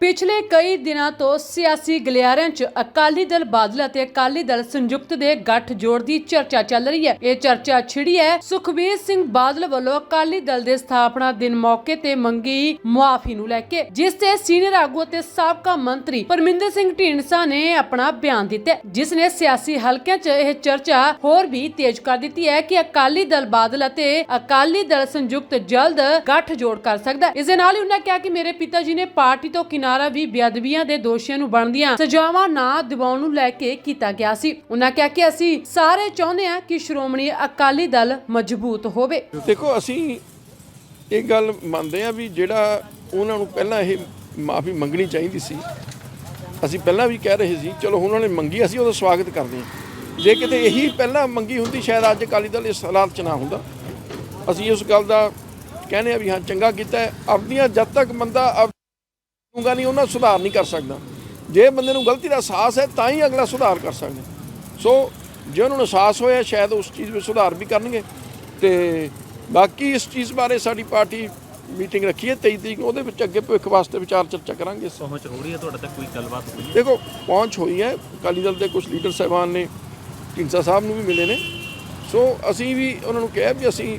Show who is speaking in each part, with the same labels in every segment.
Speaker 1: ਪਿਛਲੇ ਕਈ ਦਿਨਾਂ ਤੋਂ ਸਿਆਸੀ ਗਲਿਆਰਿਆਂ 'ਚ ਅਕਾਲੀ ਦਲ ਬਾਦਲ ਅਤੇ ਅਕਾਲੀ ਦਲ ਸੰਯੁਕਤ ਦੇ ਗੱਠ ਜੋੜ ਦੀ ਚਰਚਾ ਚੱਲ ਰਹੀ ਹੈ ਇਹ ਚਰਚਾ ਛਿੜੀ ਹੈ ਸੁਖਬੀਰ ਸਿੰਘ ਬਾਦਲ ਵੱਲੋਂ ਅਕਾਲੀ ਦਲ ਦੇ ਸਥਾਪਨਾ ਦਿਨ ਮੌਕੇ ਤੇ ਮੰਗੀ ਮੁਆਫੀ ਨੂੰ ਲੈ ਕੇ ਜਿਸ ਤੇ ਸੀਨੀਅਰ ਆਗੂ ਅਤੇ ਸਾਬਕਾ ਮੰਤਰੀ ਪਰਮਿੰਦਰ ਸਿੰਘ ਢੀਂਡਸਾ ਨੇ ਆਪਣਾ ਬਿਆਨ ਦਿੱਤਾ ਹੈ, ਜਿਸ ਨੇ ਸਿਆਸੀ ਹਲਕਿਆਂ 'ਚ ਇਹ ਚਰਚਾ ਹੋਰ ਵੀ ਤੇਜ਼ ਕਰ ਦਿੱਤੀ ਹੈ ਕਿ ਅਕਾਲੀ ਦਲ ਬਾਦਲ ਅਤੇ ਅਕਾਲੀ ਦਲ ਸੰਯੁਕਤ ਜਲਦ ਗੱਠ ਜੋੜ ਕਰ ਸਕਦਾ ਹੈ। ਇਸ ਦੇ ਨਾਲ ਹੀ ਉਹਨਾਂ ਕਿਹਾ ਕਿ ਮੇਰੇ ਪਿਤਾ ਜੀ ਨੇ ਪਾਰਟੀ ਤੋਂ ਕਿਨਾਰਾ ਵੀ ਬੇਅਦਬੀਆਂ ਦੇ ਦੋਸ਼ੀਆਂ ਨੂੰ ਬਣਦੀਆਂ ਸਜ਼ਾਵਾਂ ਨਾ ਦਿਵਾਉਣ ਨੂੰ ਲੈ ਕੇ ਕੀਤਾ ਗਿਆ ਸੀ। ਉਹਨਾਂ ਕਿਹਾ ਕਿ ਅਸੀਂ ਸਾਰੇ ਚਾਹੁੰਦੇ ਹਾਂ ਕਿ ਸ਼੍ਰੋਮਣੀ ਅਕਾਲੀ ਦਲ ਮਜ਼ਬੂਤ ਹੋਵੇ।
Speaker 2: ਦੇਖੋ, ਅਸੀਂ ਇਹ ਗੱਲ ਮੰਨਦੇ ਆ ਵੀ ਜਿਹੜਾ ਉਹਨਾਂ ਨੂੰ ਪਹਿਲਾਂ ਇਹ ਮਾਫੀ ਮੰਗਣੀ ਚਾਹੀਦੀ ਸੀ, ਅਸੀਂ ਪਹਿਲਾਂ ਵੀ ਕਹਿ ਰਹੇ ਸੀ, ਚਲੋ ਉਹਨਾਂ ਨੇ ਮੰਗੀ, ਅਸੀਂ ਉਹਦਾ ਸਵਾਗਤ ਕਰਦੇ ਹਾਂ। ਜੇ ਕਿਤੇ ਇਹੀ ਪਹਿਲਾਂ ਮੰਗੀ ਹੁੰਦੀ, ਸ਼ਾਇਦ ਅੱਜ ਅਕਾਲੀ ਦਲ ਇਸ ਹਾਲਾਤ 'ਚ ਨਾ ਹੁੰਦਾ। ਅਸੀਂ ਉਸ ਗੱਲ ਦਾ ਕਹਿੰਦੇ ਆ ਵੀ ਹਾਂ, ਚੰਗਾ ਕੀਤਾ ਹੈ। ਜਦ ਤੱਕ ਬੰਦਾ ਆਪਣੀਆਂ ਨਹੀਂ ਉਹਨਾਂ ਸੁਧਾਰ ਨਹੀਂ ਕਰ ਸਕਦਾ। ਜੇ ਬੰਦੇ ਨੂੰ ਗਲਤੀ ਦਾ ਅਹਿਸਾਸ ਹੈ ਤਾਂ ਹੀ ਅਗਲਾ ਸੁਧਾਰ ਕਰ ਸਕਦਾ। ਸੋ ਜੇ ਉਹਨਾਂ ਨੂੰ ਅਹਿਸਾਸ ਹੋਇਆ ਸ਼ਾਇਦ ਉਸ ਚੀਜ਼ ਵਿੱਚ ਸੁਧਾਰ ਵੀ ਕਰਨਗੇ। ਤੇ ਬਾਕੀ ਇਸ ਚੀਜ਼ ਬਾਰੇ ਸਾਡੀ ਪਾਰਟੀ ਮੀਟਿੰਗ ਰੱਖੀ ਹੈ 23 ਤਰੀਕ ਨੂੰ ਉਹਦੇ ਵਿੱਚ ਅੱਗੇ ਭਵਿੱਖ ਵਾਸਤੇ ਵਿਚਾਰ ਚਰਚਾ ਕਰਾਂਗੇ
Speaker 3: ਪਹੁੰਚ ਹੋ ਰਹੀ ਹੈ ਤੁਹਾਡੇ ਤੱਕ ਕੋਈ ਗੱਲਬਾਤ ਹੋਈ ਹੈ?
Speaker 2: ਦੇਖੋ ਪਹੁੰਚ ਹੋਈ ਹੈ। ਅਕਾਲੀ ਦਲ ਦੇ ਕੁਝ ਲੀਡਰ ਸਾਹਿਬਾਨ ਨੇ ਢੀਂਡਸਾ ਸਾਹਿਬ ਨੂੰ ਵੀ ਮਿਲੇ ਨੇ। ਸੋ ਅਸੀਂ ਵੀ ਉਹਨਾਂ ਨੂੰ ਕਿਹਾ ਵੀ ਅਸੀਂ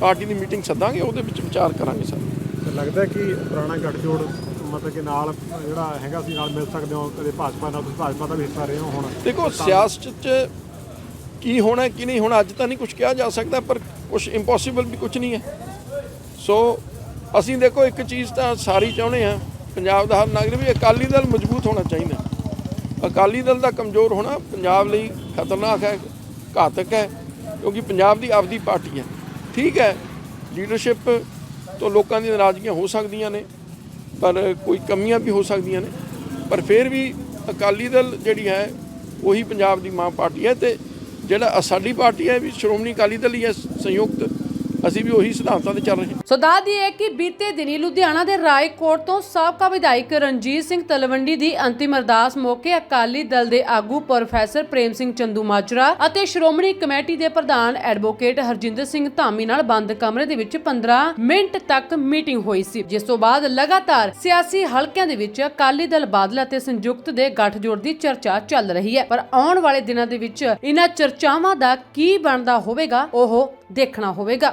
Speaker 2: ਪਾਰਟੀ ਦੀ ਮੀਟਿੰਗ ਸੱਦਾਂਗੇ ਉਹਦੇ ਵਿੱਚ ਵਿਚਾਰ ਕਰਾਂਗੇ ਸਰ।
Speaker 4: ਲੱਗਦਾ ਹੈ ਕਿ ਪੁਰਾਣਾ ਗੱਠਜੋੜ ਮਤਲਬ ਕਿ ਨਾਲ ਜਿਹੜਾ ਹੈਗਾ ਸੀ ਨਾਲ ਮਿਲ ਸਕਦੇ ਹੋ ਕਦੇ ਭਾਜਪਾ ਨਾਲ ਤੁਸੀਂ ਭਾਜਪਾ ਦਾ ਵੀ ਹਿੱਸਾ ਰਹੇ ਹੋ ਹੁਣ।
Speaker 2: ਦੇਖੋ ਸਿਆਸਤ 'ਚ ਕੀ ਹੋਣਾ ਕੀ ਨਹੀਂ ਹੋਣਾ ਅੱਜ ਤਾਂ ਨਹੀਂ ਕੁਝ ਕਿਹਾ ਜਾ ਸਕਦਾ ਪਰ ਕੁਝ ਇੰਪੋਸੀਬਲ ਵੀ ਕੁਝ ਨਹੀਂ ਹੈ। ਸੋ ਅਸੀਂ ਦੇਖੋ ਇੱਕ ਚੀਜ਼ ਤਾਂ ਸਾਰੀ ਚਾਹੁੰਦੇ ਆ ਪੰਜਾਬ ਦਾ ਹਰ ਨਾਗਰਿਕ ਵੀ ਅਕਾਲੀ ਦਲ ਮਜ਼ਬੂਤ ਹੋਣਾ ਚਾਹੀਦਾ। ਅਕਾਲੀ ਦਲ ਦਾ ਕਮਜ਼ੋਰ ਹੋਣਾ ਪੰਜਾਬ ਲਈ ਖਤਰਨਾਕ ਹੈ ਘਾਤਕ ਹੈ ਕਿਉਂਕਿ ਪੰਜਾਬ ਦੀ ਆਪਦੀ ਪਾਰਟੀ ਹੈ। ਠੀਕ ਹੈ ਲੀਡਰਸ਼ਿਪ ਤੋਂ ਲੋਕਾਂ ਦੀਆਂ ਨਾਰਾਜ਼ਗੀਆਂ ਹੋ ਸਕਦੀਆਂ ਨੇ ਪਰ ਕੋਈ ਕਮੀਆਂ ਵੀ ਹੋ ਸਕਦੀਆਂ ਨੇ। ਪਰ ਫਿਰ ਵੀ ਅਕਾਲੀ ਦਲ ਜਿਹੜੀ ਹੈ, ਉਹੀ ਪੰਜਾਬ ਦੀ ਮਾਂ ਪਾਰਟੀ ਹੈ ਤੇ ਜਿਹੜਾ ਸਾਡੀ ਪਾਰਟੀ ਹੈ ਵੀ ਸ਼੍ਰੋਮਣੀ ਅਕਾਲੀ ਦਲ ਹੀ ਹੈ ਸੰਯੁਕਤ। ਅਸੀਂ ਵੀ ਉਹੀ ਸਿਧਾਂਤਾਂ ਤੇ ਚੱਲ ਰਹੇ ਹਾਂ।
Speaker 1: ਸੋ ਦੱਸ ਦਈਏ ਕਿ ਬੀਤੇ ਦਿਨੀ ਲੁਧਿਆਣਾ ਦੇ ਰਾਏਕੋਟ ਤੋਂ ਸਾਬਕਾ ਵਿਧਾਇਕ ਰਣਜੀਤ ਸਿੰਘ ਤਲਵੰਡੀ ਦੀ ਅੰਤਿਮ ਅਰਦਾਸ ਮੌਕੇ ਅਕਾਲੀ ਦਲ ਦੇ ਆਗੂ ਪ੍ਰੋਫੈਸਰ ਪ੍ਰੇਮ ਸਿੰਘ ਚੰਦੂ ਮਾਜਰਾ ਅਤੇ ਸ਼੍ਰੋਮਣੀ ਕਮੇਟੀ ਦੇ ਪ੍ਰਧਾਨ ਐਡਵੋਕੇਟ ਹਰਜਿੰਦਰ ਸਿੰਘ ਧਾਮੀ ਨਾਲ ਬੰਦ ਕਮਰੇ ਦੇ ਵਿੱਚ 15 ਮਿੰਟ ਤੱਕ ਮੀਟਿੰਗ ਹੋਈ ਸੀ। ਜਿਸ ਤੋਂ ਬਾਅਦ ਲਗਾਤਾਰ ਸਿਆਸੀ ਹਲਕਿਆਂ ਦੇ ਵਿੱਚ ਅਕਾਲੀ ਦਲ ਬਾਦਲ ਅਤੇ ਸੰਯੁਕਤ ਦੇ ਗੱਠਜੋੜ ਦੀ ਚਰਚਾ ਚੱਲ ਰਹੀ ਹੈ। ਪਰ ਆਉਣ ਵਾਲੇ ਦਿਨਾਂ ਦੇ ਵਿੱਚ ਇਹਨਾਂ ਚਰਚਾਵਾਂ ਦਾ ਕੀ ਬਣਦਾ ਹੋਵੇਗਾ, ਉਹ ਦੇਖਣਾ ਹੋਵੇਗਾ।